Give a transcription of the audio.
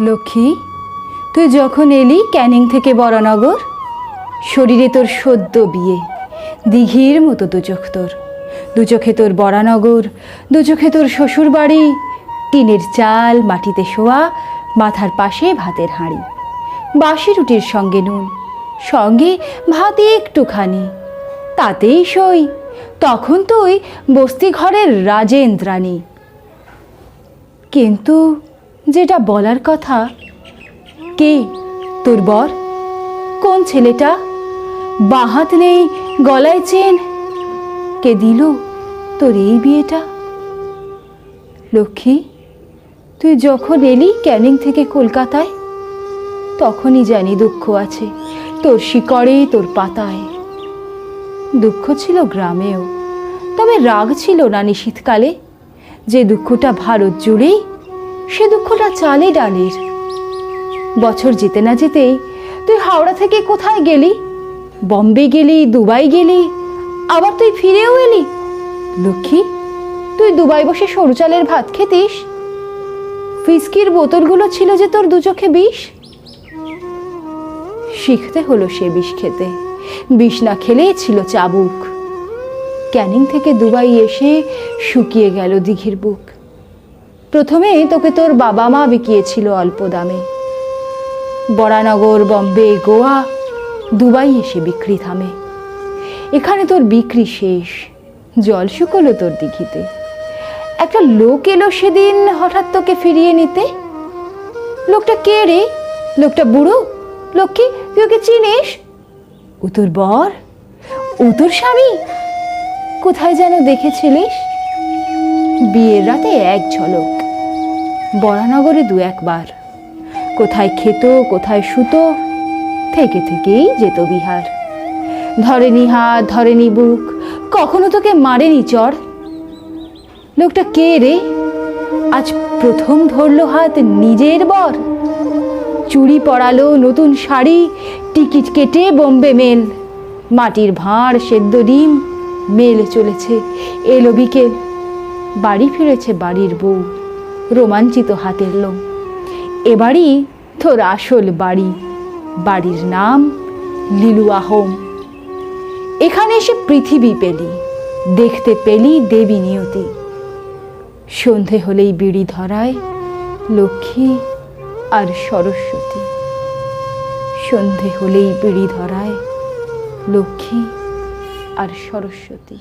লক্ষ্মী, তুই যখন এলি ক্যানিং থেকে বরানগর, শরীরে তোর সদ্য বিয়ে, দিঘির মতো দু চোখ তোর। দু চোখে তোর বরানগর দু চোখে তোর শ্বশুর বাড়ি টিনের চাল, মাটিতে শোয়া, মাথার পাশে ভাতের হাঁড়ি। বাসি রুটির সঙ্গে নুন, সঙ্গে ভাত একটুখানি। তাতেই সই, তখন তুই বস্তি ঘরের রাজেন্দ্রাণী। কিন্তু যেটা বলার কথা। কে? তোর বর? কোন ছেলেটা? বাহাত নেই গলায় চেন। কে দিল তোর এই বিয়েটা? লক্ষ্মী, তুই যখন এলি ক্যানিং থেকে কলকাতায়, তখনই জানি দুঃখ আছে। তোর শিকড়ে, তোর পাতায়। দুঃখ ছিল গ্রামেও, তবে রাগ ছিল না নিশীথকালে। যে দুঃখটা ভারত জুড়েই সে দুঃখটা চালে ডালের। বছর যেতে না যেতেই তুই হাওড়া থেকে কোথায় গেলি? বম্বে গেলি, দুবাই গেলি, আবার তুই ফিরেও এলি? লক্ষ্মী, তুই দুবাই বসে সরু চালের ভাত খেতিস? ফিসকির বোতলগুলো ছিল যে তোর দু চোখে বিষ? শিখতে হলো সে বিষ খেতে। বিষ না খেলেই ছিল চাবুক। ক্যানিং থেকে দুবাই এসে শুকিয়ে গেল দিঘির বুক। প্রথমে তোকে তোর বাবা মা বিকিয়েছিল অল্প দামে। বরানগর, বম্বে, গোয়া, দুবাই এসে বিক্রি থামে। এখানে তোর বিক্রি শেষ, জল শুকলো তোর দিঘিতে। একটা লোক এলো সেদিন হঠাৎ তোকে ফিরিয়ে নিতে। লোকটা কে রে? লোকটা বুড়ো? লক্ষ্মী তুই ওকে চিনিস? ও তোর বর? ও তোর স্বামী? কোথায় যেন দেখেছিলিস? বিয়ের রাতে এক ঝলক বরানগরে দু একবার। কোথায় খেত, কোথায় শুতো, থেকে থেকেই যেত বিহার। ধরেনি হাত, ধরেনি বুক, কখনো তোকে মারেনি চর। লোকটা কে রে? আজ প্রথম ধরলো হাত নিজের বর। চুড়ি পরালো নতুন শাড়ি, টিকিট কেটে বোম্বে মেল। মাটির ভাঁড়, সেদ্ধ ডিম, মেল চলেছে, এলো বিকেল। বাড়ি ফিরেছে বাড়ির বউ। রোমাঞ্চিত হাতের লোম। এবারই তোর আসল বাড়ি। বাড়ির নাম লিলুয়া হোম। এখানে এসে পৃথিবী পেলি, দেখতে পেলি দেবী নিয়তি। সন্ধে হলেই বিড়ি ধরায় লক্ষ্মী আর সরস্বতী। সন্ধে হলেই বিড়ি ধরায় লক্ষ্মী আর সরস্বতী।